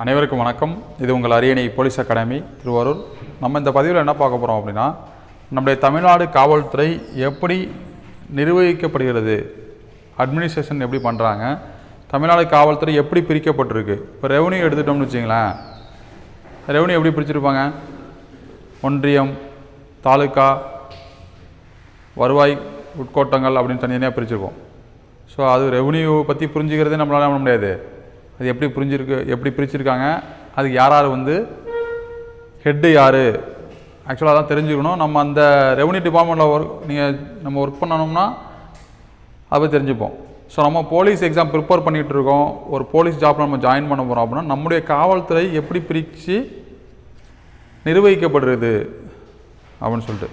அனைவருக்கும் வணக்கம். இது உங்கள் அரியணை போலீஸ் அகாடமி திருவாரூர். நம்ம இந்த பதிவில் என்ன பார்க்க போகிறோம் அப்படின்னா நம்முடைய தமிழ்நாடு காவல்துறை எப்படி நிர்வகிக்கப்படுகிறது அட்மினிஸ்ட்ரேஷன் எப்படி பண்ணுறாங்க தமிழ்நாடு காவல்துறை எப்படி பிரிக்கப்பட்டிருக்கு. இப்போ ரெவன்யூ எடுத்துட்டோம்னு வச்சிங்களேன் ரெவன்யூ எப்படி பிரிச்சிருப்பாங்க? ஒன்றியம் தாலுக்கா வருவாய் உட்கோட்டங்கள் அப்படின்னு தனித்தனியாக பிரிச்சிருப்போம். ஸோ அது ரெவன்யூ பற்றி புரிஞ்சுக்கிறதே நம்மளால பண்ண முடியாது. அது எப்படி புரிஞ்சிருக்கு எப்படி பிரிச்சிருக்காங்க அதுக்கு யார் யார் வந்து ஹெட்டு யார்? ஆக்சுவலாக தான் தெரிஞ்சுக்கணும். நம்ம அந்த ரெவன்யூ டிபார்ட்மெண்ட்டில் ஒர்க் நீங்கள் நம்ம ஒர்க் பண்ணணும்னா அதை பற்றி தெரிஞ்சுப்போம். ஸோ நம்ம போலீஸ் எக்ஸாம் ப்ரிப்பேர் பண்ணிகிட்டு இருக்கோம். ஒரு போலீஸ் ஜாப்பில் நம்ம ஜாயின் பண்ண போகிறோம் அப்படின்னா நம்முடைய காவல்துறை எப்படி பிரித்து நிர்வகிக்கப்படுறது அப்படின்னு சொல்லிட்டு.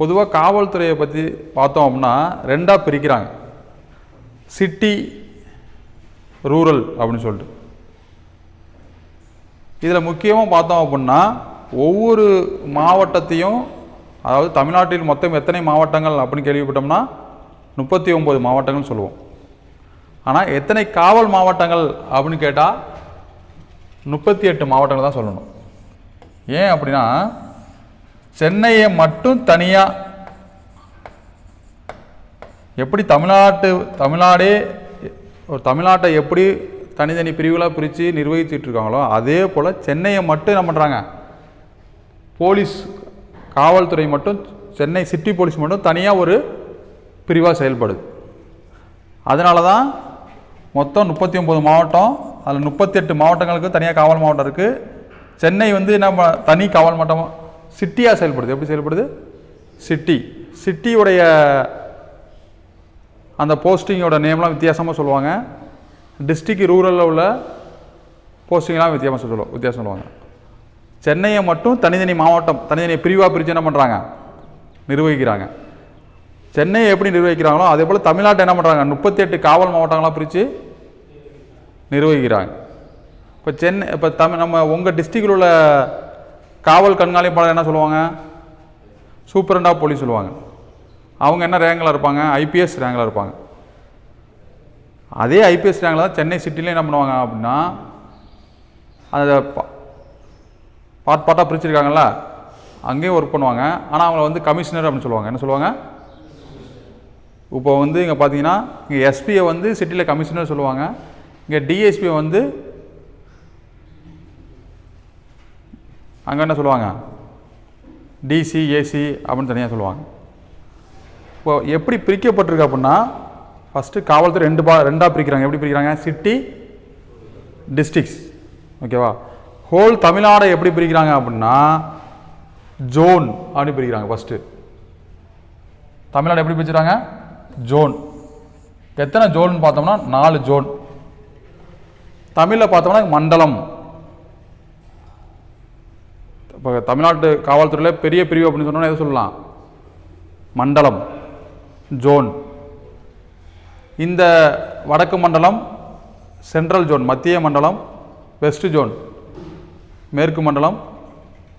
பொதுவாக காவல்துறையை பற்றி பார்த்தோம் அப்படின்னா ரெண்டாக பிரிக்கிறாங்க. சிட்டி ரூரல் அப்படின்னு சொல்லிட்டு. இதில் முக்கியமாக பார்த்தோம் அப்படின்னா ஒவ்வொரு மாவட்டத்தையும் அதாவது தமிழ்நாட்டில் மொத்தம் எத்தனை மாவட்டங்கள் அப்படின்னு கேள்விப்பட்டோம்னா முப்பத்தி ஒம்பது மாவட்டங்கள் சொல்லுவோம். ஆனால் எத்தனை காவல் மாவட்டங்கள் அப்படின்னு கேட்டால் முப்பத்தி எட்டு மாவட்டங்கள் தான் சொல்லணும். ஏன் அப்படின்னா சென்னையை மட்டும் தனியாக எப்படி தமிழ்நாட்டு தமிழ்நாடே ஒரு தமிழ்நாட்டை எப்படி தனித்தனி பிரிவுகளாக பிரித்து நிர்வகிச்சுட்டு இருக்காங்களோ அதே போல் சென்னையை மட்டும் என்ன பண்ணுறாங்க போலீஸ் காவல்துறை மட்டும் சென்னை சிட்டி போலீஸ் மட்டும் தனியாக ஒரு பிரிவாக செயல்படுது. அதனால தான் மொத்தம் முப்பத்தி ஒம்பது மாவட்டம் அதில் முப்பத்தெட்டு மாவட்டங்களுக்கு தனியாக காவல் மாவட்டம் இருக்குது சென்னை வந்து நம்ம தனி காவல் மாவட்டமாக சிட்டியாக செயல்படுது. எப்படி செயல்படுது? சிட்டி. சிட்டியுடைய அந்த போஸ்டிங்கோட நேம்லாம் வித்தியாசமாக சொல்லுவாங்க. டிஸ்ட்ரிக்ட் ரூரலில் உள்ள போஸ்டிங்லாம் வித்தியாசம் சொல்லுவோம் வித்தியாசம் சொல்லுவாங்க. சென்னையை மட்டும் தனித்தனி மாவட்டம் தனித்தனி பிரிவாக பிரித்து என்ன பண்ணுறாங்க நிர்வகிக்கிறாங்க. சென்னையை எப்படி நிர்வகிக்கிறாங்களோ அதே போல் தமிழ்நாட்டை என்ன பண்ணுறாங்க முப்பத்தி எட்டு காவல் மாவட்டங்களாக பிரித்து நிர்வகிக்கிறாங்க. இப்போ சென்னை இப்போ தமிழ் நம்ம உங்கள் டிஸ்ட்ரிக்டில் உள்ள காவல் கண்காணிப்பாளர் என்ன சொல்லுவாங்க? சூப்பரண்டாக போலீஸ் சொல்லுவாங்க. அவங்க என்ன ரேங்கில் இருப்பாங்க? ஐபிஎஸ் ரேங்கில் இருப்பாங்க. அதே ஐபிஎஸ் ரேங்கில் தான் சென்னை சிட்டிலையும் என்ன பண்ணுவாங்க அப்படின்னா அதை பா- பார்ட் பார்ட்டாக பிரிச்சுருக்காங்களா அங்கேயும் ஒர்க் பண்ணுவாங்க. ஆனால் அவங்கள வந்து கமிஷனர் அப்படின்னு சொல்லுவாங்க. என்ன சொல்லுவாங்க? இப்போ வந்து இங்கே பார்த்தீங்கன்னா இங்கே எஸ்பியை வந்து சிட்டியில் கமிஷனர் சொல்லுவாங்க. இங்கே டிஎஸ்பியை வந்து அங்கே என்ன சொல்லுவாங்க? டிசி ஏசி அப்படின்னு தனியாக சொல்லுவாங்க. இப்போ எப்படி பிரிக்கப்பட்டிருக்கு அப்படின்னா ஃபஸ்ட்டு காவல்துறை ரெண்டு பா ரெண்டாக பிரிக்கிறாங்க. எப்படி பிரிக்கிறாங்க? சிட்டி டிஸ்ட்ரிக்ஸ் ஓகேவா ஹோல் தமிழ்நாடை எப்படி பிரிக்கிறாங்க அப்படின்னா ஜோன் அப்படின்னு பிரிக்கிறாங்க ஃபஸ்ட்டு தமிழ்நாடு எப்படி பிரிச்சுறாங்க ஜோன் எத்தனை ஜோன் பார்த்தோம்னா நாலு ஜோன் தமிழில் பார்த்தோம்னா மண்டலம். இப்போ தமிழ்நாட்டு காவல்துறையில் பெரிய பிரிவு அப்படின்னு சொன்னோன்னா எதை சொல்லலாம்? மண்டலம். ஜோன் இந்த வடக்கு மண்டலம் சென்ட்ரல் ஜோன் மத்திய மண்டலம் வெஸ்ட் ஜோன் மேற்கு மண்டலம்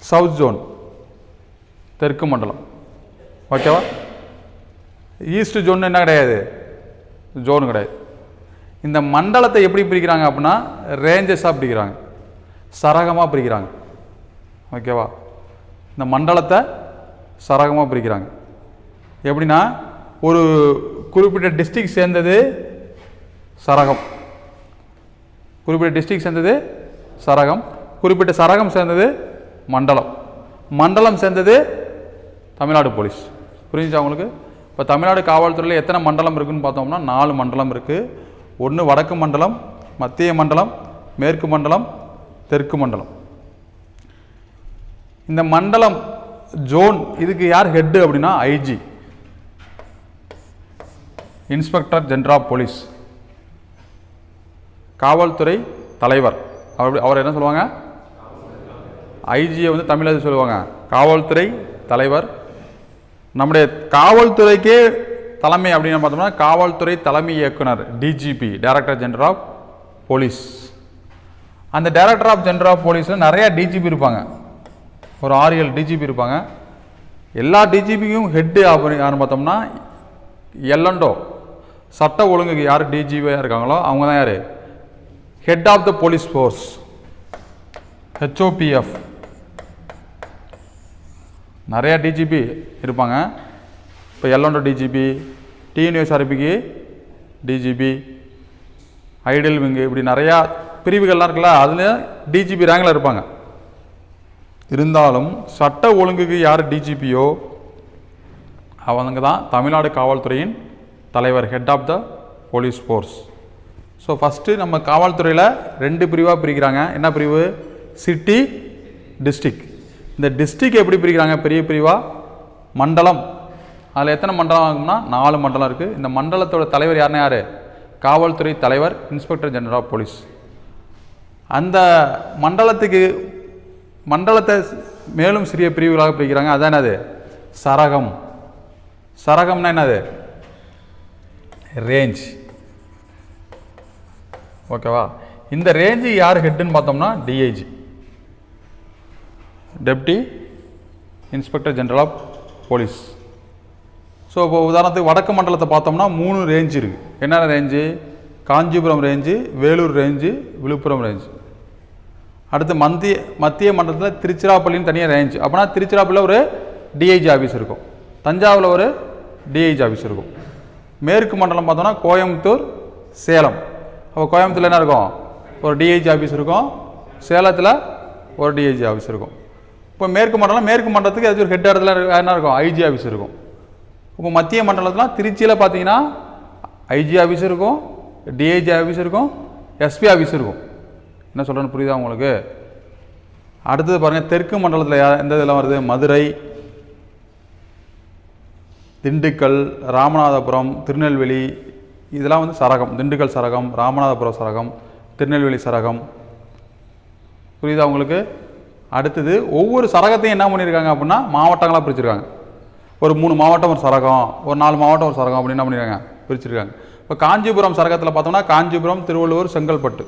சவுத் ஜோன் தெற்கு மண்டலம். ஓகேவா ஈஸ்ட் ஜோன் என்ன கிடையாது? ஜோன் கிடையாது. இந்த மண்டலத்தை எப்படி பிரிக்கிறாங்க அப்படின்னா ரேஞ்சஸாக பிரிக்கிறாங்க. சரகமாக பிரிக்கிறாங்க. ஓகேவா இந்த மண்டலத்தை சரகமாக பிரிக்கிறாங்க. எப்படின்னா ஒரு குறிப்பிட்ட டிஸ்ட்ரிக் சேர்ந்தது சரகம். குறிப்பிட்ட டிஸ்ட்ரிக் சேர்ந்தது சரகம். குறிப்பிட்ட சரகம் சேர்ந்தது மண்டலம். மண்டலம் சேர்ந்தது தமிழ்நாடு போலீஸ் புரிஞ்சுச்சா உங்களுக்கு? இப்போ தமிழ்நாடு காவல்துறையில் எத்தனை மண்டலம் இருக்குன்னு பார்த்தோம்னா நாலு மண்டலம் இருக்குது ஒன்று வடக்கு மண்டலம் மத்திய மண்டலம் மேற்கு மண்டலம் தெற்கு மண்டலம். இந்த மண்டலம் ஜோன் இதுக்கு யார் ஹெட்டு அப்படின்னா IG inspector general of police. காவல்துறை தலைவர். அவர் அவர் என்ன சொல்லுவாங்க? ஐஜியை வந்து தமிழில் சொல்லுவாங்க. காவல்துறை தலைவர். நம்முடைய காவல்துறைக்கே தலைமை அப்படின்னு பார்த்தோம்னா காவல்துறை தலைமை இயக்குனர் DGP director general of police அந்த டைரக்டர் ஆஃப் ஜென்ரல் ஆஃப் போலீஸில் நிறையா டிஜிபி இருப்பாங்க. ஒரு ஆறு ஏழு டிஜிபி இருப்பாங்க. எல்லா டிஜிபிக்கும் ஹெட்டு அப்படின்னு பார்த்தோம்னா எல்லண்டோ சட்ட ஒழுங்குக்கு யார் டிஜிபியாக இருக்காங்களோ அவங்க தான் யார்? Head of the police force HOPF நிறையா டிஜிபி இருப்பாங்க. இப்போ எல்லோண்டோ டிஜிபி டிஎன்யூஎஸ்ஆர்பிக்கு டிஜிபி ஐடியல் விங்கு இப்படி நிறையா பிரிவுகள்லாம் இருக்குல்ல அதில் டிஜிபி ரேங்கில் இருப்பாங்க. இருந்தாலும் சட்ட ஒழுங்குக்கு யார் டிஜிபியோ அவங்க தான் தமிழ்நாடு காவல்துறையின் தலைவர் head of the police force so first நம்ம காவல்துறையில் ரெண்டு பிரிவாக பிரிக்கிறாங்க. என்ன பிரிவு? சிட்டி டிஸ்ட்ரிக் இந்த டிஸ்ட்ரிக் எப்படி பிரிக்கிறாங்க? பெரிய பிரிவாக மண்டலம். அதில் எத்தனை மண்டலம் ஆகும்னா நாலு மண்டலம் இருக்குது இந்த மண்டலத்தோட தலைவர் யாருன்னா யார்? காவல்துறை தலைவர் இன்ஸ்பெக்டர் ஜெனரல் ஆஃப் போலீஸ் அந்த மண்டலத்துக்கு மண்டலத்தை மேலும் சிறிய பிரிவுகளாக பிரிக்கிறாங்க. அதான் என்னது? சரகம். சரகம்னா என்னது? ரேஞ்ச் ஓகேவா இந்த ரேஞ்சு யார் ஹெட்டுன்னு பார்த்தோம்னா DIG deputy inspector general of police so இப்போ உதாரணத்துக்கு வடக்கு மண்டலத்தை பார்த்தோம்னா மூணு ரேஞ்ச் இருக்குது என்னென்ன range Kanchipuram range Vellore range Villupuram range அடுத்து மத்திய மத்திய மண்டலத்தில் திருச்சிராப்பள்ளின்னு தனியாக ரேஞ்ச் அப்படின்னா திருச்சிராப்பள்ளியில் ஒரு டிஐஜி ஆஃபீஸ் இருக்கும். தஞ்சாவூரில் ஒரு டிஐஜி ஆஃபீஸ் இருக்கும். மேற்கு மண்டலம் பார்த்தோம்னா கோயம்புத்தூர் சேலம். அப்போ கோயம்புத்தூர்ல என்ன இருக்கும்? ஒரு டிஐஜி ஆஃபீஸ் இருக்கும். சேலத்தில் ஒரு டிஐஜி ஆஃபீஸ் இருக்கும். இப்போ மேற்கு மண்டலம் மேற்கு மண்டலத்துக்கு ஏதாச்சும் ஒரு ஹெட் இடத்துல என்ன இருக்கும்? ஐஜி ஆஃபீஸ் இருக்கும். இப்போ மத்திய மண்டலத்தில் திருச்சியில் பார்த்தீங்கன்னா ஐஜி ஆஃபீஸ் இருக்கும் டிஐஜி ஆஃபீஸ் இருக்கும் எஸ்பி ஆஃபீஸ் இருக்கும். என்ன சொல்கிறேன்னு புரியுதா உங்களுக்கு? அடுத்தது பாருங்கள் தெற்கு மண்டலத்தில் எந்த இதெல்லாம் வருது? மதுரை திண்டுக்கல் ராமநாதபுரம் திருநெல்வேலி இதெல்லாம் வந்து சரகம். திண்டுக்கல் சரகம் ராமநாதபுரம் சரகம் திருநெல்வேலி சரகம். புரியுதா உங்களுக்கு? அடுத்தது ஒவ்வொரு சரகத்தையும் என்ன பண்ணியிருக்காங்க அப்படின்னா மாவட்டங்களாக பிரிச்சிருக்காங்க. ஒரு மூணு மாவட்டம் ஒரு சரகம் ஒரு நாலு மாவட்டம் ஒரு சரகம் அப்படின்னு என்ன பண்ணியிருக்காங்க பிரிச்சிருக்காங்க. இப்போ காஞ்சிபுரம் சரகத்தில் பார்த்தோம்னா காஞ்சிபுரம் திருவள்ளூர் செங்கல்பட்டு.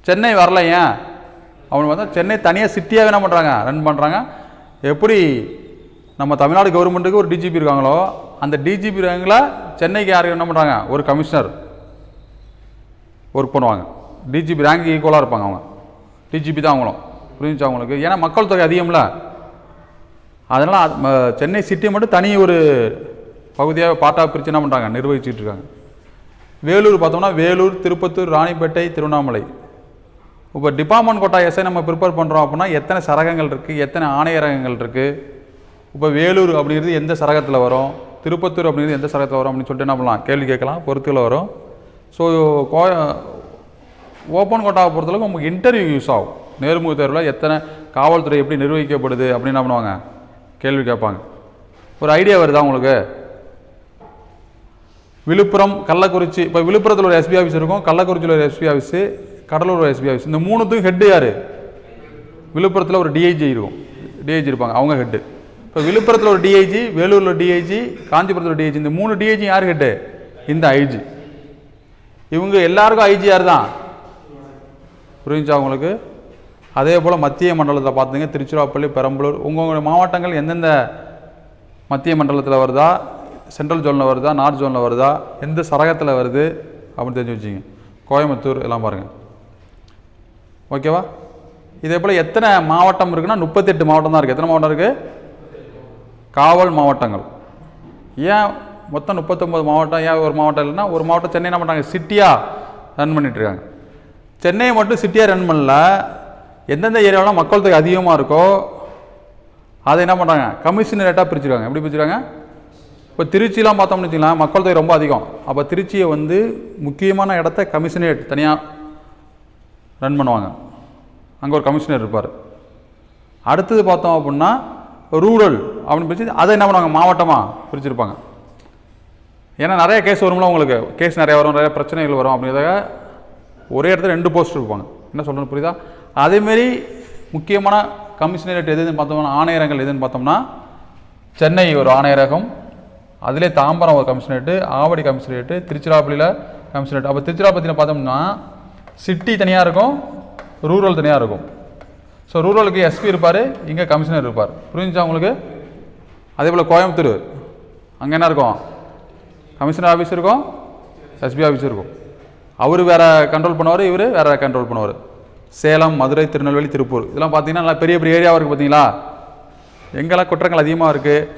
சென்னை வரல ஏன்? அவங்க வந்து சென்னை தனியாக சிட்டியாக என்ன பண்ணுறாங்க ரன் பண்ணுறாங்க எப்படி நம்ம தமிழ்நாடு கவர்மெண்ட்டுக்கு ஒரு டிஜிபி இருக்காங்களோ அந்த டிஜிபி ரேங்கில் சென்னைக்கு யாருக்கு என்ன பண்ணுறாங்க ஒரு கமிஷனர் ஒர்க் பண்ணுவாங்க. டிஜிபி ரேங்க் ஈக்குவலாக இருப்பாங்க அவங்க. டிஜிபி தான் அவங்களும். புரிஞ்சுச்சா அவங்களுக்கு ஏன்னா மக்கள் தொகை அதிகம்ல. அதனால் சென்னை சிட்டியை மட்டும் தனி ஒரு பகுதியாக பார்ட்டாக பிரித்து என்ன பண்ணுறாங்க நிர்வகிச்சிட்டு இருக்காங்க. வேலூர் பார்த்தோம்னா வேலூர் திருப்பத்தூர் ராணிப்பேட்டை திருவண்ணாமலை. இப்போ டிபார்ட்மெண்ட் கோட்டா எஸ்ஐ நம்ம ப்ரிப்பேர் பண்ணுறோம் அப்படின்னா எத்தனை சரகங்கள் இருக்குது எத்தனை ஆணையரகங்கள் இருக்குது இப்போ வேலூர் அப்படிங்கிறது எந்த சரகத்தில் வரும்? திருப்பத்தூர் அப்படிங்கிறது எந்த சரகத்தில் வரும் அப்படின்னு சொல்லிட்டு என்ன பண்ணலாம்? கேள்வி கேட்கலாம். பொறுத்தில் வரும். ஸோ கோ ஓப்பன் கோட்டாவை பொறுத்தளவுக்கு உங்களுக்கு இன்டர்வியூ யூஸ் ஆகும். நேர்முக தேர்வில் எத்தனை காவல்துறை எப்படி நிர்வகிக்கப்படுது அப்படின்னு என்ன பண்ணுவாங்க? கேள்வி கேட்பாங்க. ஒரு ஐடியா வருதா உங்களுக்கு? விழுப்புரம் கள்ளக்குறிச்சி இப்போ விழுப்புரத்தில் ஒரு எஸ்பி ஆஃபீஸ் இருக்கும். கள்ளக்குறிச்சியில் ஒரு எஸ்பி ஆஃபீஸு கடலூர் ஒரு எஸ்பி ஆஃபீஸ் இந்த மூணுத்துக்கும் ஹெட்டு யார்? விழுப்புரத்தில் ஒரு டிஐஜி இருக்கும். டிஐஜி இருப்பாங்க. அவங்க ஹெட்டு இப்போ விழுப்புரத்தில் ஒரு டிஐஜி வேலூரில் டிஐஜி காஞ்சிபுரத்தில் ஒரு டிஐஜி இந்த மூணு டிஐஜி யார் ஹெட்டு இந்த ஐஜி இவங்க எல்லாருக்கும் ஐஜி யார் தான் புரிஞ்சா உங்களுக்கு? அதே போல் மத்திய மண்டலத்தில் பார்த்தீங்க. திருச்சிராப்பள்ளி பெரம்பலூர் உங்கள் மாவட்டங்கள் எந்தெந்த மத்திய மண்டலத்தில் வருதா? சென்ட்ரல் ஜோனில் வருதா? நார்த் ஜோனில் வருதா? எந்த சரகத்தில் வருது? அப்படின்னு தெரிஞ்சு வச்சுங்க. கோயம்புத்தூர் எல்லாம் பாருங்கள் ஓகேவா? இதே போல் எத்தனை மாவட்டம் இருக்குன்னா முப்பத்தெட்டு மாவட்டம் தான் இருக்குது எத்தனை மாவட்டம் இருக்குது காவல் மாவட்டங்கள். ஏன் மொத்தம் முப்பத்தொம்பது மாவட்டம்? ஏன் ஒரு மாவட்டம் இல்லைன்னா ஒரு மாவட்டம் சென்னை என்ன பண்ணுறாங்க சிட்டியாக ரன் பண்ணிகிட்ருக்காங்க சென்னையை மட்டும் சிட்டியாக ரன் பண்ணல. எந்தெந்த ஏரியாவெலாம் மக்கள் தொகை அதிகமாக இருக்கோ அதை என்ன பண்ணுறாங்க கமிஷனரேட்டாக பிரிச்சுருக்காங்க. எப்படி பிரிச்சுருக்காங்க? இப்போ திருச்சிலாம் பார்த்தோம்னு வச்சுக்கலாம் மக்கள் தொகை ரொம்ப அதிகம். அப்போ திருச்சியை வந்து முக்கியமான இடத்த கமிஷனரேட் தனியாக ரன் பண்ணுவாங்க. அங்கே ஒரு கமிஷனர் இருப்பார். அடுத்தது பார்த்தோம் அப்படின்னா ரூரல் அப்படின்னு பிரிச்சு அதை என்ன பண்ணுவாங்க? மாவட்டமாக பிரிச்சிருப்பாங்க. ஏன்னா நிறைய கேஸ் வரும்ல உங்களுக்கு. கேஸ் நிறைய வரும் நிறைய பிரச்சனைகள் வரும் அப்படிங்கிறத ஒரே இடத்துல ரெண்டு போஸ்ட் இருப்பாங்க. என்ன சொல்கிறது புரியுதா? அதேமாரி முக்கியமான கமிஷனரேட் எதுன்னு பார்த்தோம்னா ஆணையரங்கள் எதுன்னு பார்த்தோம்னா சென்னை ஒரு ஆணையரகம் அதிலே தாம்பரம் ஒரு கமிஷனரேட்டு ஆவடி கமிஷனரேட்டு திருச்சிராப்பள்ளியில் கமிஷனரேட் அப்போ திருச்சிராப்பள்ளியில் பார்த்தோம்னா சிட்டி தனியாக இருக்கும் ரூரல் தனியாக இருக்கும். ஸோ ரூரலுக்கு எஸ்பி இருப்பார் இங்கே கமிஷனர் இருப்பார். புரிஞ்சுச்சா உங்களுக்கு? அதே போல் கோயம்புத்தூர். அங்கே என்ன இருக்கும்? கமிஷனர் ஆஃபீஸ் இருக்கும் எஸ்பி ஆஃபீஸ் இருக்கும். அவர் வேறு கண்ட்ரோல் பண்ணுவார் இவர் வேறு கண்ட்ரோல் பண்ணுவார். சேலம் மதுரை திருநெல்வேலி திருப்பூர். இதெல்லாம் பார்த்தீங்கன்னா நல்லா பெரிய பெரிய ஏரியாவாக இருக்குது பார்த்தீங்களா எங்கெல்லாம் குற்றங்கள் அதிகமாக இருக்குது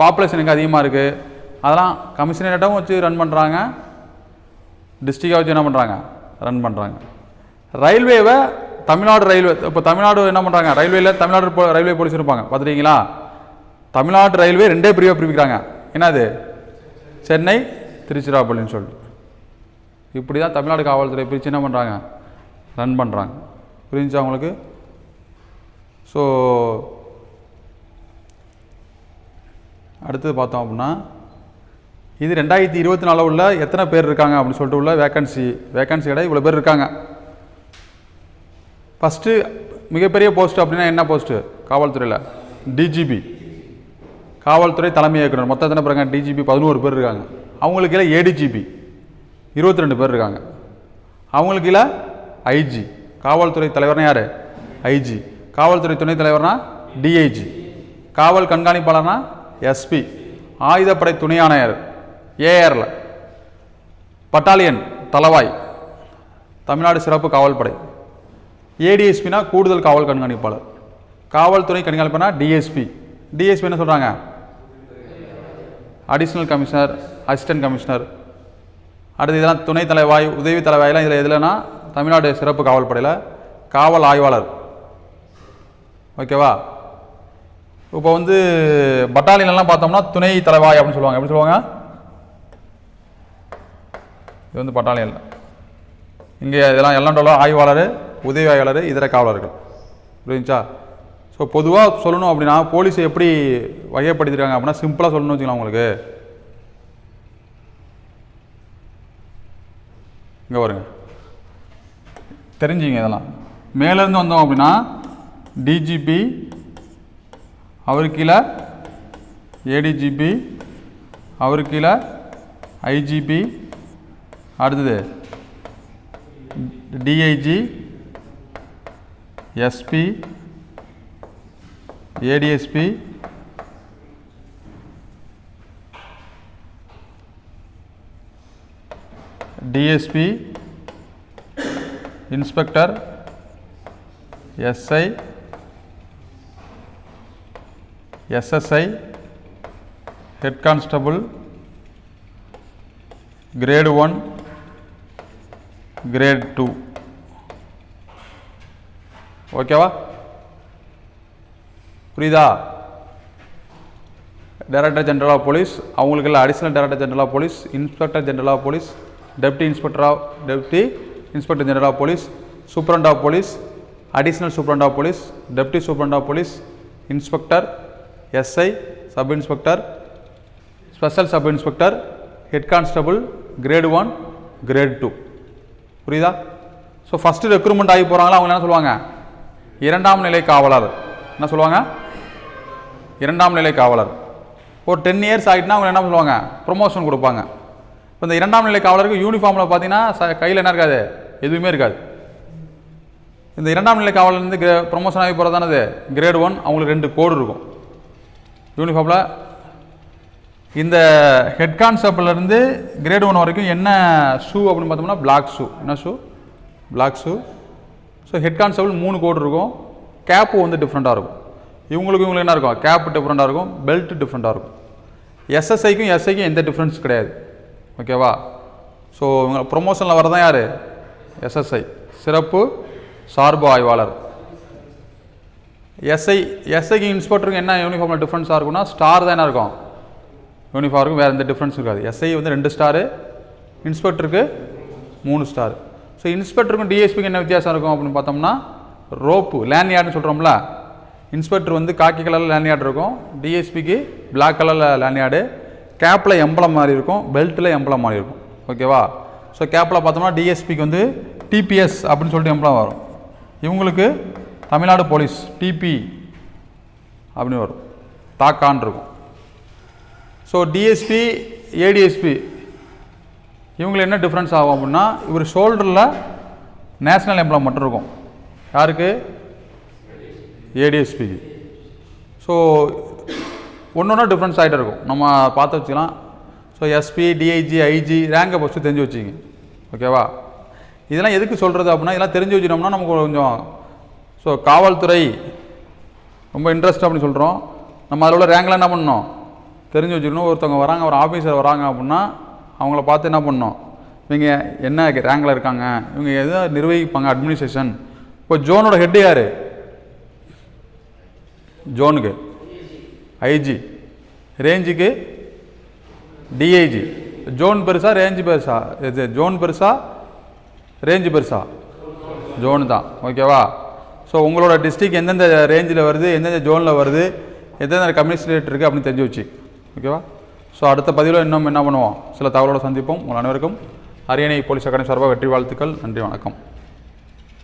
பாப்புலேஷன் எங்கே அதிகமாக இருக்குது அதெல்லாம் கமிஷனரேட்டாகவும் வச்சு ரன் பண்ணுறாங்க டிஸ்ட்ரிக்டாக வச்சு என்ன பண்ணுறாங்க ரன் பண்ணுறாங்க ரயில்வேவை தமிழ்நாடு ரயில்வே இப்போ தமிழ்நாடு என்ன பண்ணுறாங்க ரயில்வேல தமிழ்நாடு போ- ரயில்வே போலீஸ் இருப்பாங்க. பார்த்துட்டீங்களா தமிழ்நாடு ரயில்வே ரெண்டே பிரிவாக பிரிவிக்கிறாங்க. என்னது? சென்னை திருச்சிராப்பள்ளின்னு சொல்லிட்டு இப்படி தான் தமிழ்நாடு காவல்துறை பிரித்து என்ன பண்ணுறாங்க ரன் பண்ணுறாங்க புரிஞ்சுச்சா உங்களுக்கு? ஸோ அடுத்தது பார்த்தோம் அப்படின்னா இது ரெண்டாயிரத்தி இருபத்தி நாலில் உள்ள எத்தனை பேர் இருக்காங்க அப்படின்னு சொல்லிட்டு உள்ள வேக்கன்சி வேக்கன்சி இடம் இவ்வளோ பேர் இருக்காங்க. ஃபஸ்ட்டு மிகப்பெரிய போஸ்ட் அப்படின்னா என்ன போஸ்ட்டு காவல்துறையில். டிஜிபி காவல்துறை தலைமை இயக்குனர். மொத்தம் எத்தனை பேருங்க டிஜிபி பதினோரு பேர் இருக்காங்க. அவங்களுக்கு கீழே ஏடிஜிபி இருபத்தி ரெண்டு பேர் இருக்காங்க. அவங்களுக்கு இல்லை ஐஜி காவல்துறை தலைவர்னா யார்? ஐஜி காவல்துறை துணைத் தலைவர்னா டிஐஜி காவல் கண்காணிப்பாளர்னா எஸ்பி ஆயுதப்படை துணை ஆணையர். ஏஆர்ல பட்டாலியன் தலவாய். தமிழ்நாடு சிறப்பு காவல்படை. ஏடிஎஸ்பினா கூடுதல் காவல் கண்காணிப்பாளர். காவல்துறை கண்காணிப்புனா டிஎஸ்பி டிஎஸ்பி என்ன சொல்கிறாங்க அடிஷ்னல் கமிஷனர் அசிஸ்டன்ட் கமிஷனர் அடுத்து இதெல்லாம் துணை தலைவாய் உதவி தலைவாயெல்லாம் இதில் எதுலனா தமிழ்நாடு சிறப்பு காவல் படையில் காவல் ஆய்வாளர். ஓகேவா? இப்போ வந்து பட்டாலியன்லாம் பார்த்தோம்னா துணை தலைவாய் அப்படின்னு சொல்லுவாங்க. எப்படி சொல்லுவாங்க? இது வந்து பட்டாலியன். இங்கே இதெல்லாம் எல்லாம் ஆய்வாளர் உதவியாளர் இதர காவலர்கள். புரியுதுச்சா ஸோ பொதுவாக சொல்லணும் அப்படின்னா போலீஸை எப்படி வகைப்படுத்திருக்காங்க அப்படின்னா சிம்பிளாக சொல்லணும்னு வச்சுக்கலாம் உங்களுக்கு. இங்கே வருங்க தெரிஞ்சுங்க இதெல்லாம். மேலேருந்து வந்தோம் அப்படின்னா டிஜிபி அவருக்கு கீழே ஏடிஜிபி அவருக்கு கீழே ஐஜிபி அடுத்தது DIG SP ADSP DSP inspector SI SSI head constable grade one grade two ஓகேவா? புரியுதா? டைரக்டர் ஜென்ரல் ஆஃப் போலீஸ் அவங்களுக்கெல்லாம் additional director general of police inspector general of police deputy inspector of deputy inspector general of police superintendent of police additional superintendent of police deputy superintendent of police inspector SI sub inspector special sub inspector head constable grade one grade two புரியுதா? So first recruitment ஆகி போகிறாங்களா அவங்க என்ன சொல்லுவாங்க? இரண்டாம் நிலை காவலர். என்ன சொல்லுவாங்க? இரண்டாம் நிலை காவலர். ஒரு டென் இயர்ஸ் ஆகிட்டுனா அவங்க என்ன பண்ணுவாங்க ப்ரொமோஷன் கொடுப்பாங்க. இப்போ இந்த இரண்டாம் நிலை காவலருக்கு யூனிஃபார்மில் பார்த்தீங்கன்னா கையில் என்ன இருக்காது? எதுவுமே இருக்காது. இந்த இரண்டாம் நிலை காவலர்லேருந்து கிரே ப்ரொமோஷன் ஆகி போகிறதானது கிரேட் ஒன் அவங்களுக்கு ரெண்டு கோடு இருக்கும். யூனிஃபார்மில் இந்த ஹெட் கான்ஸ்டபிள்லேருந்து கிரேட் ஒன் வரைக்கும் என்ன ஷூ அப்படின்னு பார்த்தோம்னா பிளாக் ஷூ என்ன shoe black shoe so head constable மூணு கோடு இருக்கும். கேப்பு வந்து டிஃப்ரெண்ட்டாக இருக்கும். இவங்களுக்கு இவங்களுக்கு என்ன இருக்கும்? கேப் டிஃப்ரெண்ட்டாக இருக்கும். பெல்ட் டிஃப்ரெண்ட்டாக இருக்கும். எஸ்எஸ்ஐக்கும் எஸ்ஐக்கும் எந்த டிஃப்ரென்ஸ் கிடையாது. ஓகேவா ஸோ இவங்க ப்ரொமோஷனில் வரதான் யார்? எஸ்எஸ்ஐ சிறப்பு சார்பு ஆய்வாளர். எஸ்ஐ எஸ்ஐக்கு இன்ஸ்பெக்டருக்கு என்ன யூனிஃபார்மில் டிஃப்ரென்ஸாக இருக்கும்னா ஸ்டார் தான் என்ன இருக்கும்? யூனிஃபார்முக்கு வேறு எந்த டிஃப்ரென்ஸ் இருக்காது. எஸ்ஐ வந்து ரெண்டு ஸ்டாரு இன்ஸ்பெக்டருக்கு மூணு ஸ்டார் ஸோ இன்ஸ்பெக்டருக்கும் டிஎஸ்பிக்கு என்ன வித்தியாசம் இருக்கும் அப்படின்னு பார்த்தோம்னா ரோப்பு லேண்ட்யார்டுன்னு சொல்கிறோம்ல இன்ஸ்பெக்டர் வந்து காக்கி கலரில் லேண்ட்யார்டு இருக்கும் டிஎஸ்பிக்கு பிளாக் கலரில் லேண்ட்யார்டு கேப்பில் எம்பளம் மாதிரி இருக்கும் பெல்ட்டில் எம்பளம் மாதிரி இருக்கும். ஓகேவா ஸோ கேப்பில் பார்த்தோம்னா டிஎஸ்பிக்கு வந்து டிபிஎஸ் அப்படின்னு சொல்லிட்டு எம்பளம் வரும். இவங்களுக்கு தமிழ்நாடு போலீஸ் டிபி அப்படின்னு வரும். தாக்கான் இருக்கும். ஸோ டிஎஸ்பி ஏடிஎஸ்பி இவங்களை என்ன டிஃப்ரென்ஸ் ஆகும் அப்படின்னா இவர் ஷோல்டரில் நேஷ்னல் எம்ப்ளாய் மட்டும் இருக்கும். யாருக்கு? ஏடிஎஸ்பிக்கு ஸோ ஒன்று ஒன்றா டிஃப்ரென்ஸ் ஆகிட்டு இருக்கும். நம்ம பார்த்து வச்சுக்கலாம். ஸோ எஸ்பி டிஐஜி ஐஜி ரேங்கை ஃபஸ்ட்டு தெரிஞ்சு வச்சுங்க ஓகேவா இதெல்லாம் எதுக்கு சொல்கிறது அப்படின்னா இதெல்லாம் தெரிஞ்சு வச்சுட்டோம்னா நமக்கு கொஞ்சம் ஸோ காவல்துறை ரொம்ப இன்ட்ரெஸ்ட் அப்படின்னு சொல்கிறோம் நம்ம அதில் உள்ள ரேங்கில் என்ன பண்ணணும்? தெரிஞ்சு வச்சுக்கணும். ஒருத்தவங்க வராங்க ஒரு ஆஃபீஸர் வராங்க அப்படின்னா அவங்கள பார்த்து என்ன பண்ணணும் இவங்க என்ன ரேங்கில் இருக்காங்க? இவங்க எதை நிர்வகிப்பாங்க? அட்மினிஸ்ட்ரேஷன் இப்போ ஜோனோட ஹெட் யார்? ஜோனுக்கு. ஐஜி ரேஞ்சுக்கு டிஐஜி ஜோன் பெருசா ரேஞ்சு பெருசா? இது ஜோன் பெருசா ரேஞ்சு பெருசா? ஜோன் தான். ஓகேவா ஸோ உங்களோட டிஸ்ட்ரிக் எந்தெந்த ரேஞ்சில் வருது எந்தெந்த ஜோனில் வருது எந்தெந்த கமிஷனரேட் இருக்குது அப்படின்னு தெரிஞ்சு வச்சு. ஓகேவா ஸோ அடுத்த பதிவில் இன்னும் என்ன பண்ணுவோம்? சில தகவலோட சந்திப்போம். உங்கள் அனைவருக்கும் அரியணை போலீஸ் அகாடமி சார்பாக வெற்றி வாழ்த்துக்கள். நன்றி வணக்கம்.